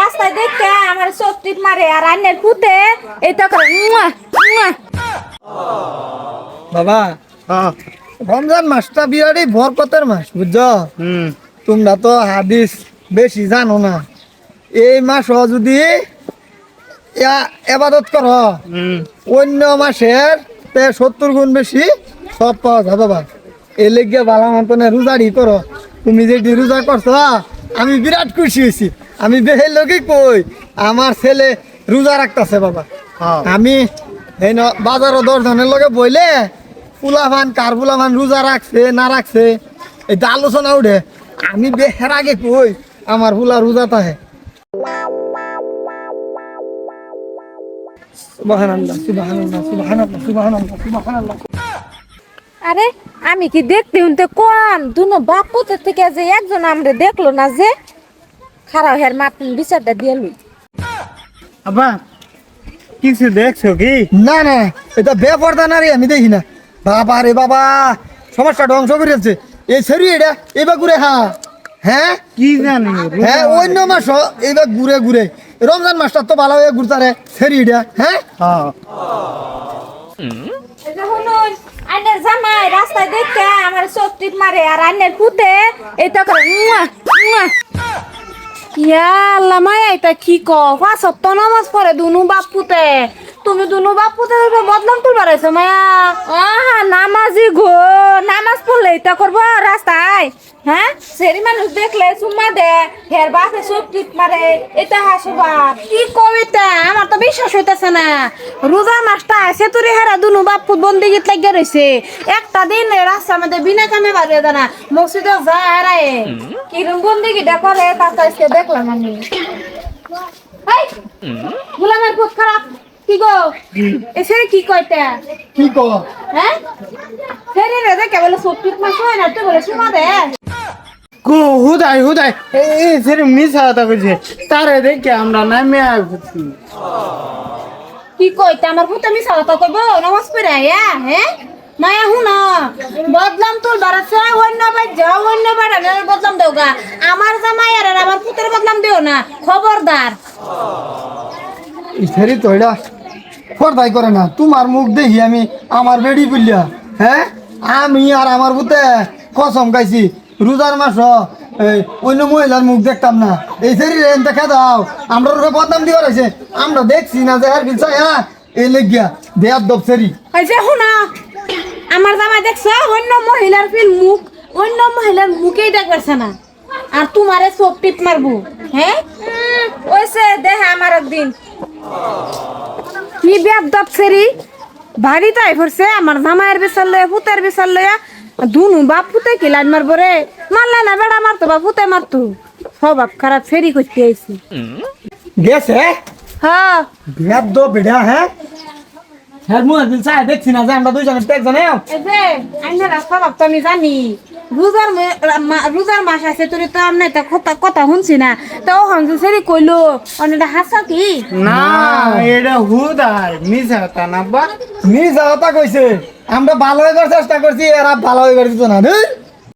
রাস্তায় দেখতে আমার চোখ টিপ মারে আর আন্নের পুতে এটা করে মুয়া, মুয়া। বাবা হ্যাঁ। রমজান মাসটা বিরাটই বরকতের মাস বুঝছ? তোমরা তো হাদিস বেশি জানো না। এই মাস যদি এবাদত করো হুম। অন্য মাসের তে সত্তর গুণ বেশি সব পাওয়া যায় বাবা। এই লেগে বালা মতনে রোজারি করো। তুমি যেটি রোজা করছ আমি বিরাট খুশি হয়েছি। আমি বেহের লোকই কই আমার ছেলে রোজা রাখতেছে বাবা। হ্যাঁ। আমি এই বাজারও দশজনের লগে বইলে ফুলাফান কার ফুলাফান রোজা রাখছে না রাখছে এটা আলোচনা উঠে আমি বেহের আগে কই আমার ফুলা রোজা তাহে। সুবহানাল্লাহ সুবহানাল্লাহ সুবহানাল্লাহ সুবহানাল্লাহ সুবহানাল্লাহ। আরে আমি কি দেখতে উনতে কোন দুনো বাপ পুতের থেকে যে একজন আমরা দেখল না যে? খারাপ হের মাতন বিচারটা দিয়ে লই। আব্বা কিছু দেখছ কি? না না এটা বেপরদা না রে আমি দেখি না। বাবা রে বাবা সমস্যা ধ্বংস করে যাচ্ছে এই সেরি এটা এবার ঘুরে হ্যাঁ হ্যাঁ? কি জানি হ্যাঁ অন্য মাস এইবার ঘুরে ঘুরে। রমজান মাসটা তো ভালো হয়ে ঘুরতারে সেরি এটা হ্যাঁ? হ্যাঁ। জামাই রাস্তায় দেখতে আমার চোখ টিপ মারে আর আন্নের পুতে এটা করে মুয়া, মুয়া। ইয়া আল্লাহ মায়া, এটা কি ক পাঁচত তো নামাজ পড়ে দুনু বাপুতে। তুমি দুনু বাপুতে বদলাম তুল বাড়াইছো মায়া। ও নামাজি গো, নামাজ পড়লে এটা করব রাস্তায়। হ্যাঁ? সেরি মানুষ দেখলে চুম্মা দে হের বাপে চোখ টিপ মারে এটা হাসু বাপ কি কবিতা? আমার তো বিশ্বাস হইতেছে না। রোজার মাসটা আছে তোরে হারা দুনু বাপু বন্দি গীত লাগিয়ে রয়েছে একটা দিন রাস্তা মধ্যে বিনা কামে বাড়িয়ে দেনা মসজিদে যা হারায় কিরম বন্দিগিটা করে তা তো আজকে দেখলাম আমি। এই গুলামের খুব খারাপ। কি গো? এসে কি কয়টা কি ক হ্যাঁ? ফেরি রে দেখে বলে সত্যি মাস হয় না তুই বলে শোনা দে কো হুদাই হুদাই। এই সেরে মিছা কথা কইছে তারে দেখে আমরা নামে আসছি কি কইতে আমার ভূতে মিশা কথা কইব? নমাজ পড়ে আয়া হ্যাঁ মায়া হুনা বদলাম তোর বাড়াচ্ছে অন্য বাই যাও অন্য বাড়ানোর বদলাম দেও গা। আমার জামাই আর আমার পুতের বদলাম দিও না খবরদার। এই সেরি তো এটা পর্দাই করে না তোমার মুখ দেখি আমি আমার বেডি বললিয়া হ্যাঁ আমি আর আমার বুতে কসম খাইছি রোজার মাস এই অন্য মহিলার মুখ দেখতাম না। এই সেরি রেন দেখা দাও, আমরা ওরা বদনাম দিয়ে রয়েছে আমরা দেখছি না যে আর বিলসাই হ্যাঁ এই লেগিয়া দেয়ার দপ সেরি ওই যে হুনা আমার জামাই দেখছ, অন্য মহিলার ফিল মুখ, অন্য মহিলার মুখেই দেখবেছে না। আর তোমারে চোখ টিপ মারবো হ্যাঁ? ওইসে দেহে আমার একদিন। কি ব্যাপ দপ সেরি ভারী তাই পড়ছে, আমার জামাইয়ের বিচার লয়া পুতের বিচার লয়া দুনু বাপ পুতে কি লাইন মারবো রে? মারলে না বেড়া মারতো বাপ পুতে মারতো স্বভাব খারাপ ফেরি করতে আইছি। গেছে? হ্যাঁ। বিয়ার দো বেড়া হ্যাঁ? হ্যাঁ মুখ বিলসাই দেখছি না যে আমরা দুইজনে দেখ জানে এই যে আইনা রাস্তা বাপ তো আমি জানি। রোজার রোজার মাস আছে, তোর তো আমি এটা কথা কথা শুনছি না। তো যে সেরি কইলো, অনেকটা হাসা কি? না, এটা হুদার মিছা না, বা যাওয়াটা কইছে, আমরা ভালো হইবার চেষ্টা করছি, এরা ভালো হইবার দিত না